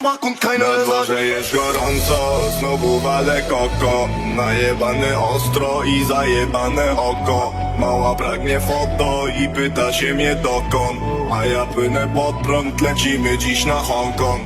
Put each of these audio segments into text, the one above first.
Und Na dworze jest gorąco, znowu walę koko Najebany ostro i zajebane oko Mała pragnie foto i pyta się mnie dokąd A ja płynę pod prąd, lecimy dziś na Hongkong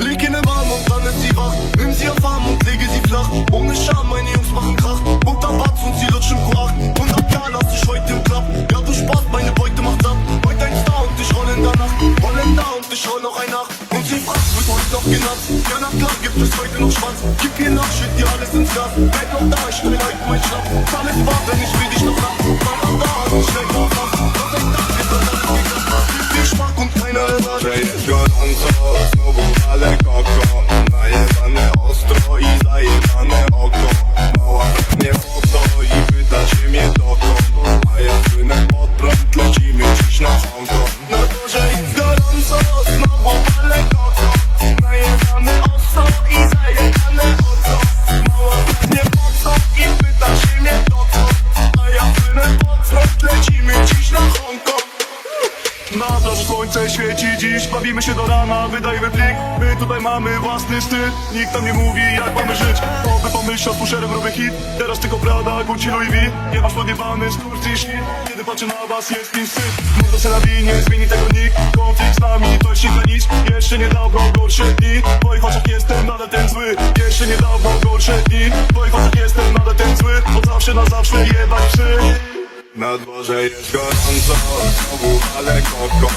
Leg in den Warm und dann ist sie wach. Nimm sie auf Arm und lege sie flach. Ohne Scham, meine Jungs machen Krach. Unter Batz und sie lutschen Q8. 100 K lass ich heute im Club. Ja, du Spaß, meine Beute macht ab. Heute ein Star und ich roll in der Nacht. Holländer und ich roll noch ein nach. Fragt, wird heute noch genannt. Ja, na klar, gibt es heute noch Schwanz. Gib ihr nach, schütt dir alles ins Glas. Bleib noch da, ich stell heute mein Schlaf. Alles wahr, wenn ich will dich noch nach. Mann, auch da, also schnell drauf ab. Doch ein Tag wird dann alles geklappt. Viel Geschmack und keiner Na Ersatz. dworze jest gorąco, znowu walę koko Najebane ostro i zajebane oko Mała pragnie foto i pyta się mnie dokąd A ja płynę pod prąd, lecimy dziś na Hongkong lecimy dziś na Hongkong na plaży słońce świeci dziś, bawimy się do rana, wydajemy plik. My tutaj mamy własny styl, nikt nam nie mówi jak mamy żyć. Oby pomyślał z puszerem gruby hit, teraz tylko Prada, Gucci, Louis V. Nie masz podjebany z Turcji szli, kiedy patrzę na was jest mi wstyd. Mordo se nawi, nie zmieni tego nikt, konflikt z nami to jest nie nic Jeszcze niedawno gorsze dni, w twoich oczach jestem nadal ten zły. Jeszcze niedawno gorsze dni, w twoich oczach jestem nadal ten zły. Od zawsze na zawsze jebać psy Na dworze jest gorąco, znowu ale koko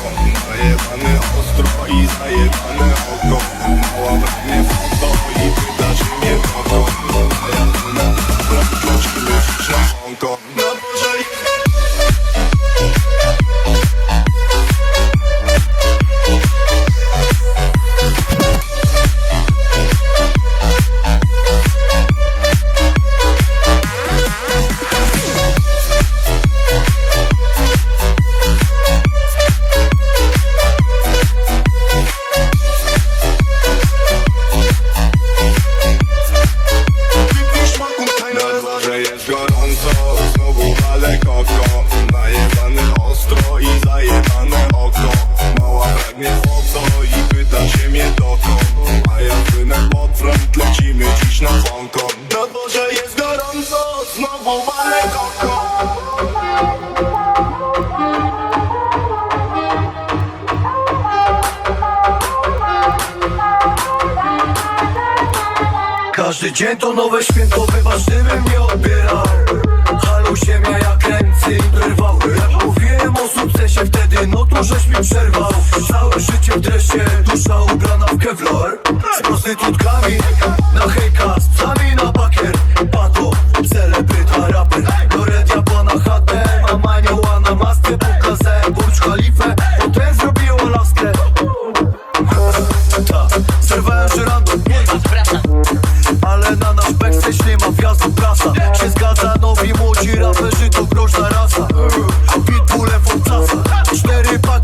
Najebany ostro i zajebane oko. Mała pragnie foto i pyta mnie dokąd des pas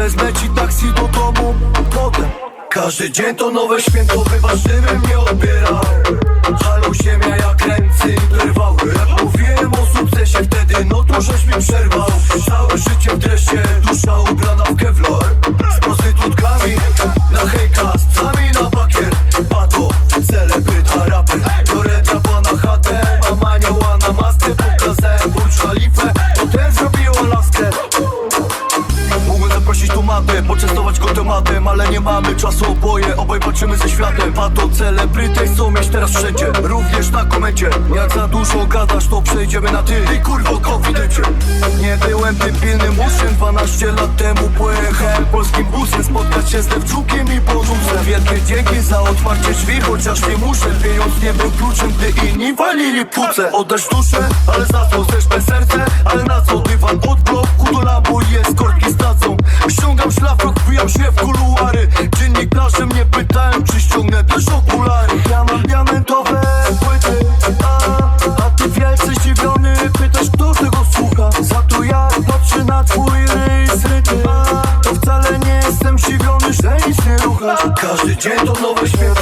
Wezmę ci taksi do domu Potem każdy dzień to nowe święto, wyważymy mnie odbiera Halo ziemia jak ręce interwały Jak mówiłem o sukcesie wtedy, no to żeś mi przerwał. Całe życie w dresie, dusza ubrana w kevlar Z prostytutkami na hejka, z psami na poczęstować go tematem Ale nie mamy czasu oboje, obaj walczymy ze światem. Pato celebryty chcą mieć teraz wszędzie Również na komendzie Jak za dużo gadasz, to przejdziemy na ty. Ty kurwo konfidencie. Nie byłem tym pilnym uczniem 12 lat temu pojechałem polskim busem. Spotkać się z Lewczukiem i Bonusem Wielkie dzięki za otwarcie drzwi Chociaż nie muszę. Pieniądz nie był kluczem Gdy inni walili puce Oddać duszę, ale za chcesz bez serce Ale na co dywan od bloku do labu jest korki z Ściągam szlafrok, wbijam się w kuluary. Dziennikarze mnie pytają czy ściągnę też okulary. Ja mam diamentowe płyty A, a ty wielce zdziwiony Pytasz kto tego słucha? Za to ja patrzę na twój ryj zryty A, to wcale nie jestem zdziwiony, że nic nie rucha Każdy dzień to nowe święto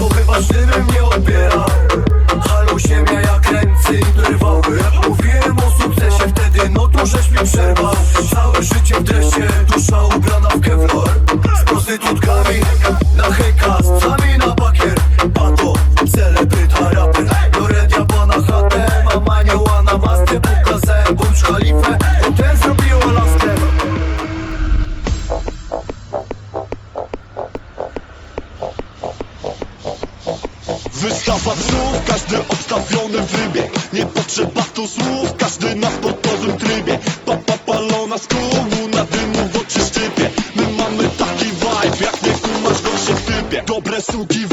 Psów, każdy obstawiony wybieg Nie potrzeba tu słów, każdy na sportowym trybie. Papa palona z klubu, na dymu w oczy szczypie. My mamy taki vibe, jak nie kumasz go się typie Dobre suki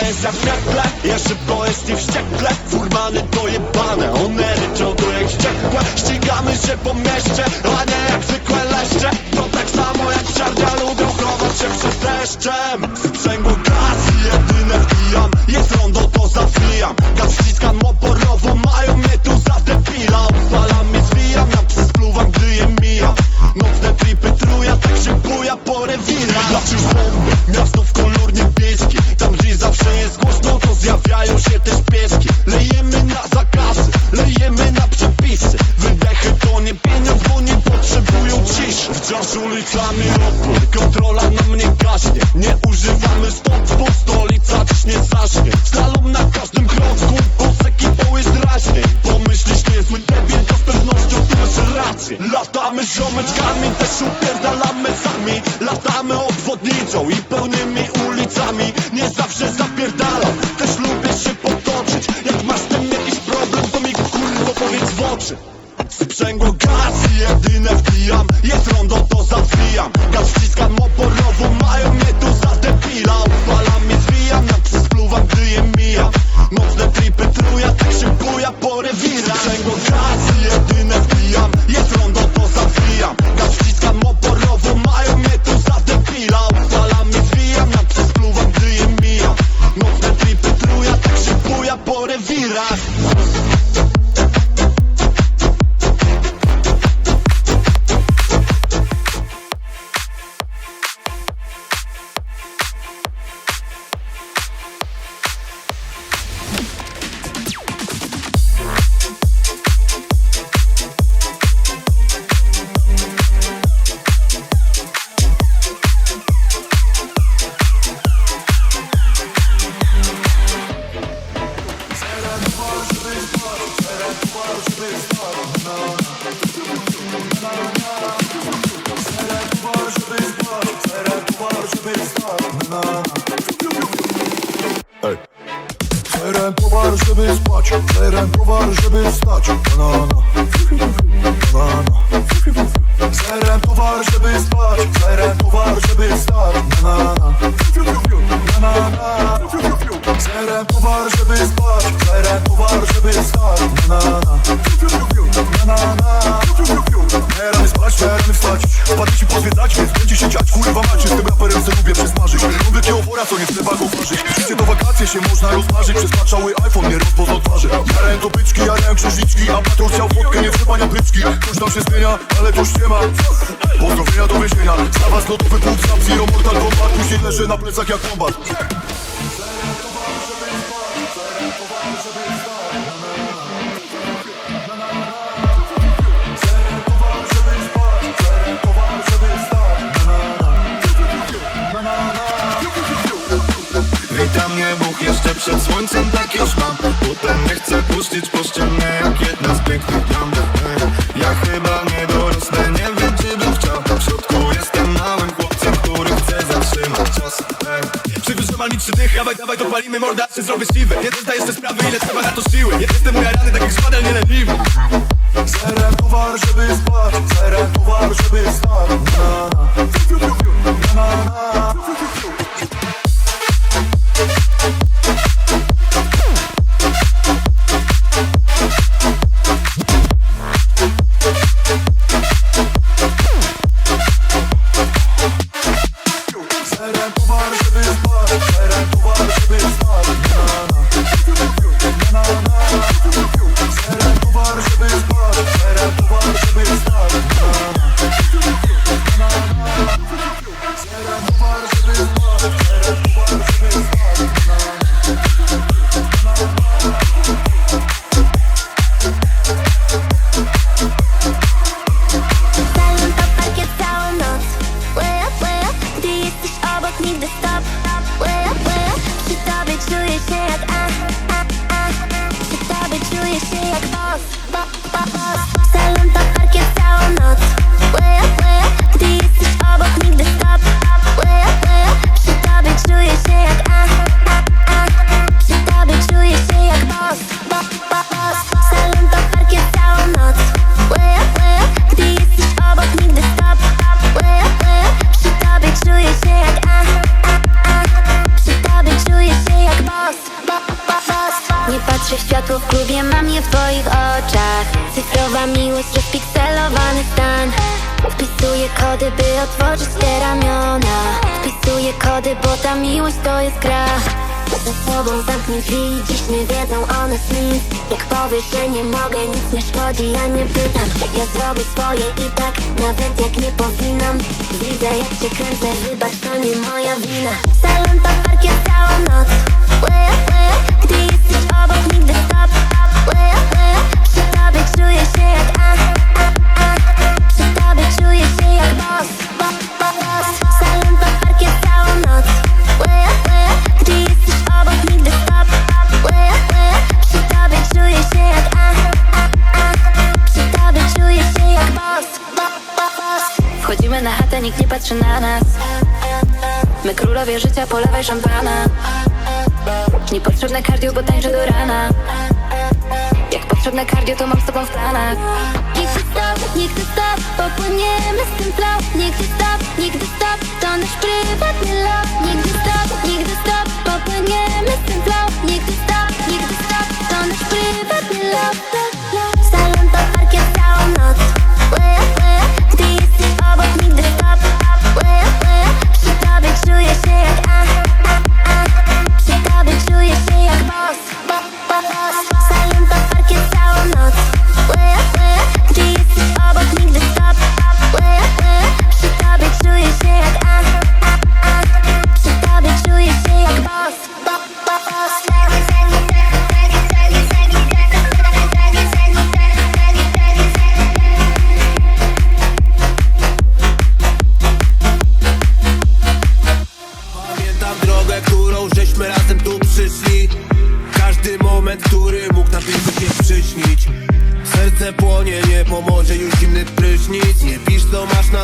jest jak piekle, ja szybko jest i wściekle. Furmany dojebane, one ryczą tu jak wściekłe Ścigamy się po mieście, a nie jak zwykłe leszcze. To tak samo jak czarnia lubią chować się przed deszczem. Sprzęgło gaz i jedyne wbijam Jest rondo to zawijam Gaz wciskam oporowo, mają mnie tu za debila. Odpalam i zwijam, na psy spluwam, gdy je mijam. Nocne tripy truja, tak się buja po rewirach. Zawsze bomby, miasto żeby spać. Serem towar, żeby wstać. Na na na na na Serem towar, żeby spać. Serem towar, żeby wstać. Na na na na na na Serem towar, żeby spać. Serem towar, żeby wstać. Na na na na na na Neramy spać, neramy wstać. Wpadnie ci pozwiedzać, więc będzie się dziać. Kurwa macie, z tym raperem se lubię przesmażyć Mam wielkiego wora, co nie trzeba go ważyć. Życie to wakacje się można rozmarzyć Przez iPhone nie rozpoznał twarzy Jarałem to byczki, jarałem księżniczki A patrol chciał fotkę, nie trzepania pryczki. Ktoś tam się zmienia, ale to ściema Pozdrowienia do więzienia. Za was lotowy punkt, Sub Zero, Mortal Kombat. Później leżę na plecach jak kombat przed słońcem, tak już mam. Potem nie chcę puścić po ścianie jak jedna z pięknych Ej, Ja chyba nie dorosnę, nie wiem czy bym chciał. W środku jestem małym chłopcem, który chce zatrzymać czas. Ej, Przywyższam zapalni trzy dychy Dawaj, dawaj, to palimy morda, czy zrobię siwy Nie zdajesz sobie sprawy, ile trzeba na to siły. Jestem ujarany, tak jak szpadel, nie leniwy Zerem towar, żeby spać. Zerem towar, żeby stać na, na, na, na, na. Zerem Wpisuję kody, by otworzyć te ramiona. Wpisuję kody, bo ta miłość to jest gra. Za sobą zamknij drzwi, dziś nie wiedzą o nas nic Jak powiesz, że nie mogę, nic nie szkodzi, ja nie pytam. Ja zrobię swoje i tak, nawet jak nie powinnam. Widzę jak cię kręcę, wybacz, to nie moja wina. Salon to parkiet całą noc. Way up, gdy jesteś obok, nigdy stop. Way up, przy tobie czuję się jak a, a, a. Przy tobie czuję się Wchodzimy na chatę, nikt nie patrzy na nas. My królowie życia, polewaj szampana. Niepotrzebne cardio, bo tańczę do rana. Jak potrzebne cardio, to mam z tobą w planach Się stop, popłyniemy z tym flow Nigdy stop, nigdy stop, to nasz prywatny lot. Nigdy stop, nigdy stop, popłyniemy z tym flow Nigdy stop, nigdy stop,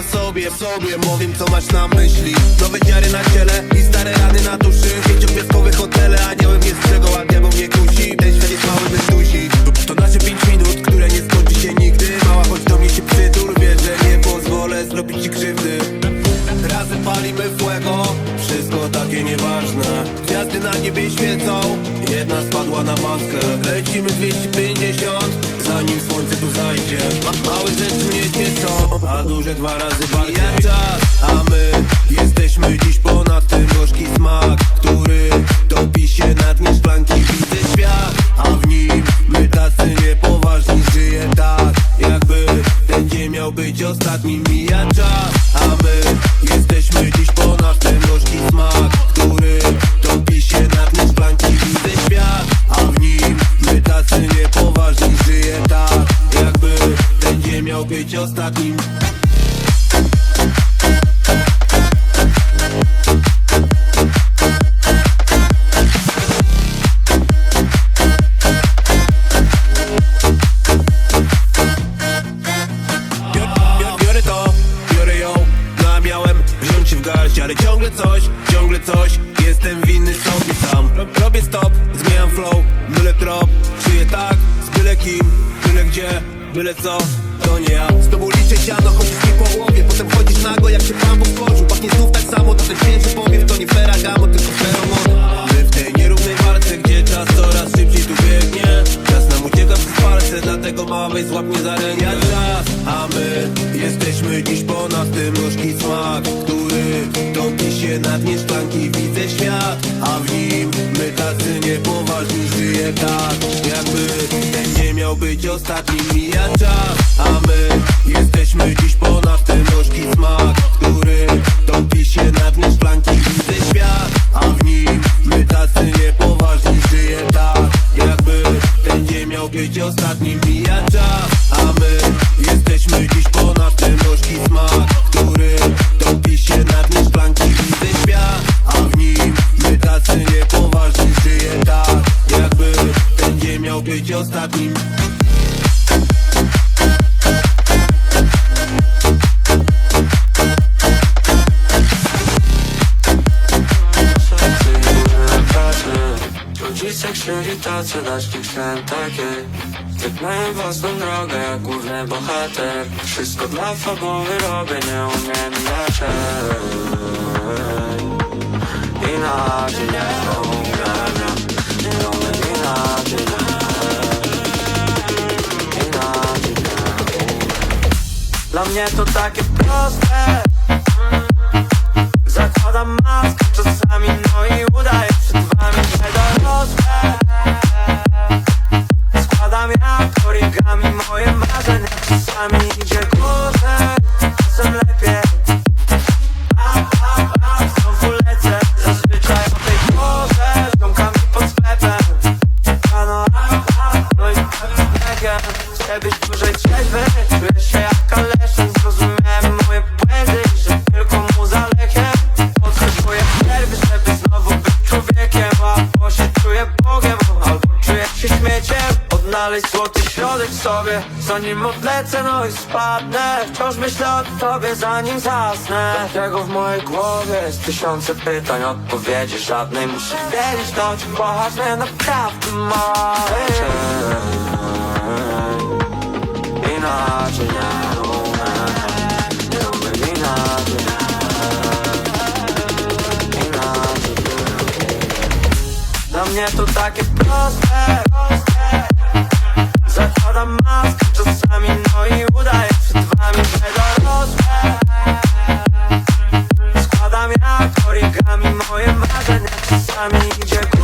na sobie, w sobie Mówię co masz na myśli. Nowe dziary na ciele i stare rany na duszy. Pięciogwiazdkowe hotele, aniołem jest brzegu, a diabeł mnie kusi. Ten świat jest mały, bez dusi To nasze pięć minut, które nie skończy się nigdy. Mała, chodź do mnie się przytul, wiesz, że nie pozwolę zrobić ci krzywdy. Razem palimy fuego. Wszystko takie nieważne. Gwiazdy na niebie świecą Jedna spadła na maskę. Lecimy 250 Zanim słońce tu zajdzie. Ma- Małe rzeczy mnie cieszą A duże dwa razy bardziej. Czas, a my Jesteśmy dziś ponad tym. Gorzki smak Który topi się na dnie szklanki. Widzę świat, a w nim My tacy niepoważni. Żyje tak, jakby ten dzień miał być ostatnim Mija czas, a my Jesteśmy dziś ponad ten gorzki smak być ostatnim Ale ciągle coś, ciągle coś. Jestem winny sobie sam. Robię stop, zmieniam flow Mylę trop, czuję tak Z byle kim, byle gdzie, byle co to nie ja. Z tobą liczę siano, chodzisz mi po głowie Potem chodzisz nago jak się pan wskoczył Pachnie znów tak samo, to ten świeży powiew To nie ferragamo, tylko feromon. My w tej nierównej walce, gdzie czas coraz szybciej tu biegnie Czas nam ucieka przez palce, dlatego mała weź złap mnie za rękę. Ja czas, a my jesteśmy dziś ponad tym gorzki smak Który topi się na dnie szklanki, widzę świat A w nim my tacy niepoważni żyje tak Jakby ten nie miał być ostatnim, mija czas A my jesteśmy dziś ponad ten gorzki Chcieli tacy dać tych sen takiej Wypnąłem własną drogę jak główny bohater. Wszystko dla fabuły robię, nie umiem inaczej Inaczej nie umiem Nie umiem inaczej nie Inaczej nie Dla mnie to takie proste. Zakładam maskę czasami, no i udaję że i spadnę Wciąż myślę o tobie, zanim zasnę. Dlatego w mojej głowie jest tysiące pytań Odpowiedzi żadnej Muszę wiedzieć, to ci poważne Naprawdę moje Inaczej nie umiem Nie umiem Inaczej Dla mnie to takie proste Zakładam maskę czasami No i udaję przed wami, że dorosłe Składam jak origami moje marzenia Czasami idzie